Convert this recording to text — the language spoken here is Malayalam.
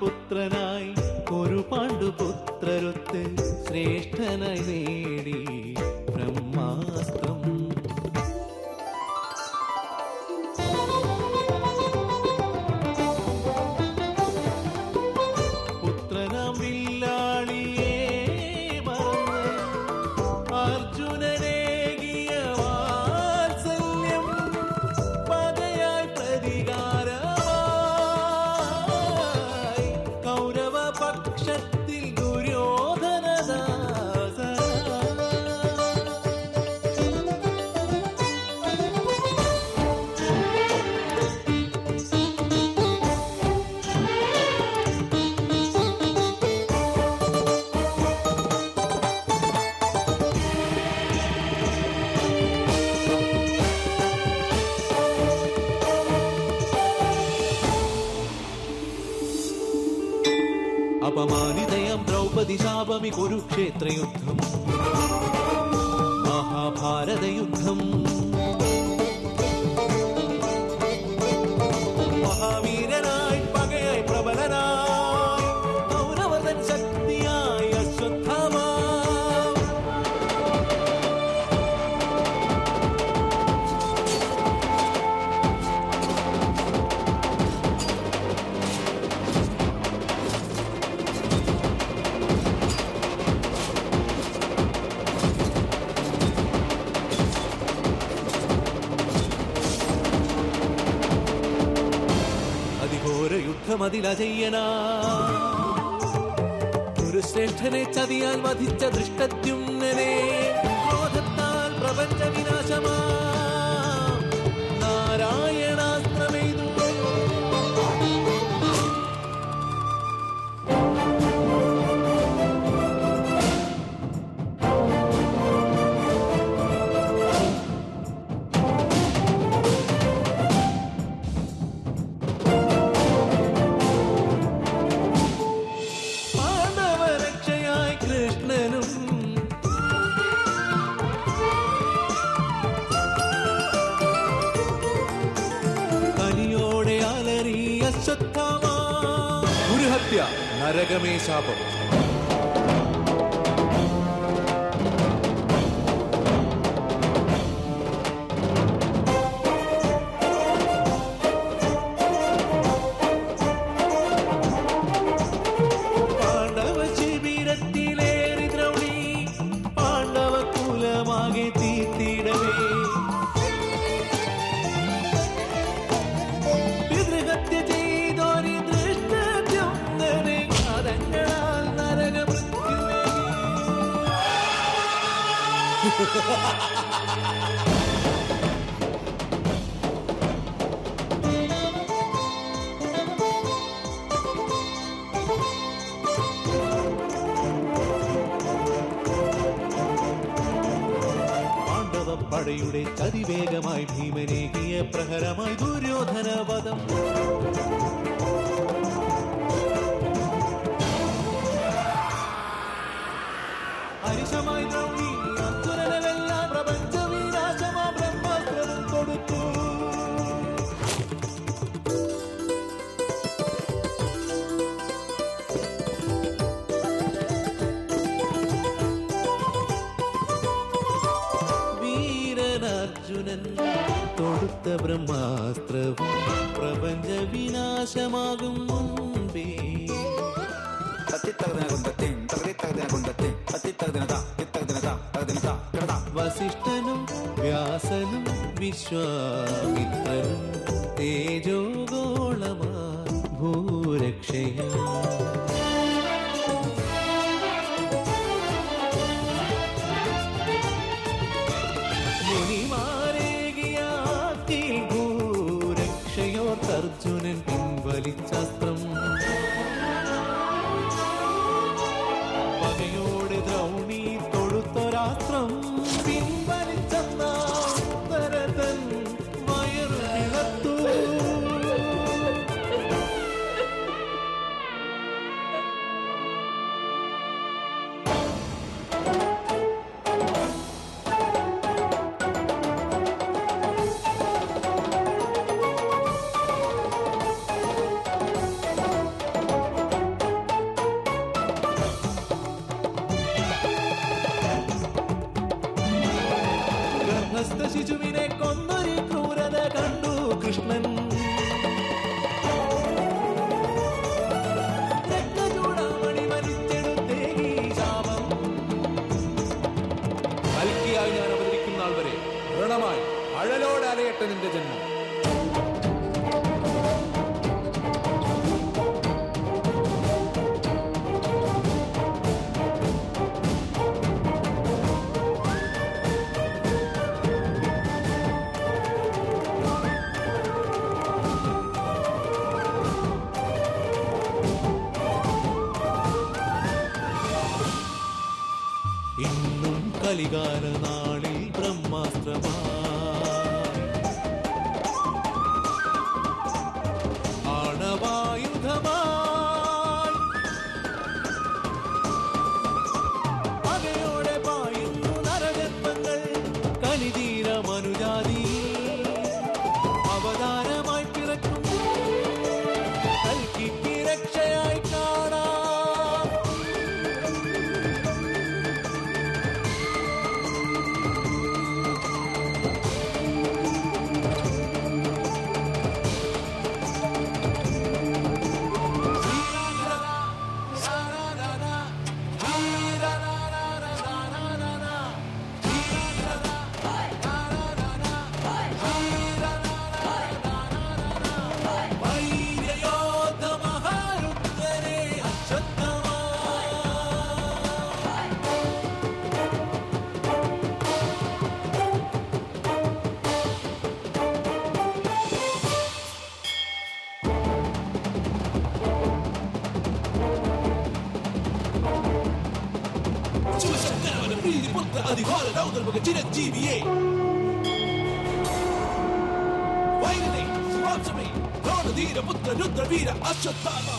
പുത്രനായി ഒരു പാണ്ഡുപുത്രരൊത്ത് ശ്രേഷ്ഠനായി നേടി ബ്രഹ്മാസ്ത്രം. പക്ഷത്തിൽ ദ്രൗപദി ശാപമി കുരുക്ഷേത്രയുദ്ധം മഹാഭാരതയുദ്ധം. യുദ്ധമതിലജയ്യന ഗുരുശ്രേഷ്ഠനെ ചതിയാൽ വധിച്ച ദൃഷ്ടദ്യുമ്നനെ അശ്വത്ഥാമ ഗുരുഹത്യ നരകമേ ശാപം. പടയുടെ അതിവേഗമായി ഭീമനേകിയ പ്രഹരമായി ദുര്യോധനവധം. ഹരിശമായി ബ്രഹ്മാസ്ത്രവും പ്രപഞ്ച വിനാശമാകും മുൻപേ. വസിഷ്ഠനും വ്യാസനും വിശ്വാമിത്രനും തേജോഗോളമാ ഭൂരക്ഷയ. വ്രണമായി അഴലോടെ അലയട്ടെ നിന്റെ ജന്മം. ഇന്നും الأنهار العود المجدية الجي بي اي ويلتي شباب سمي رون دينا مدة ندى بينا الشطابة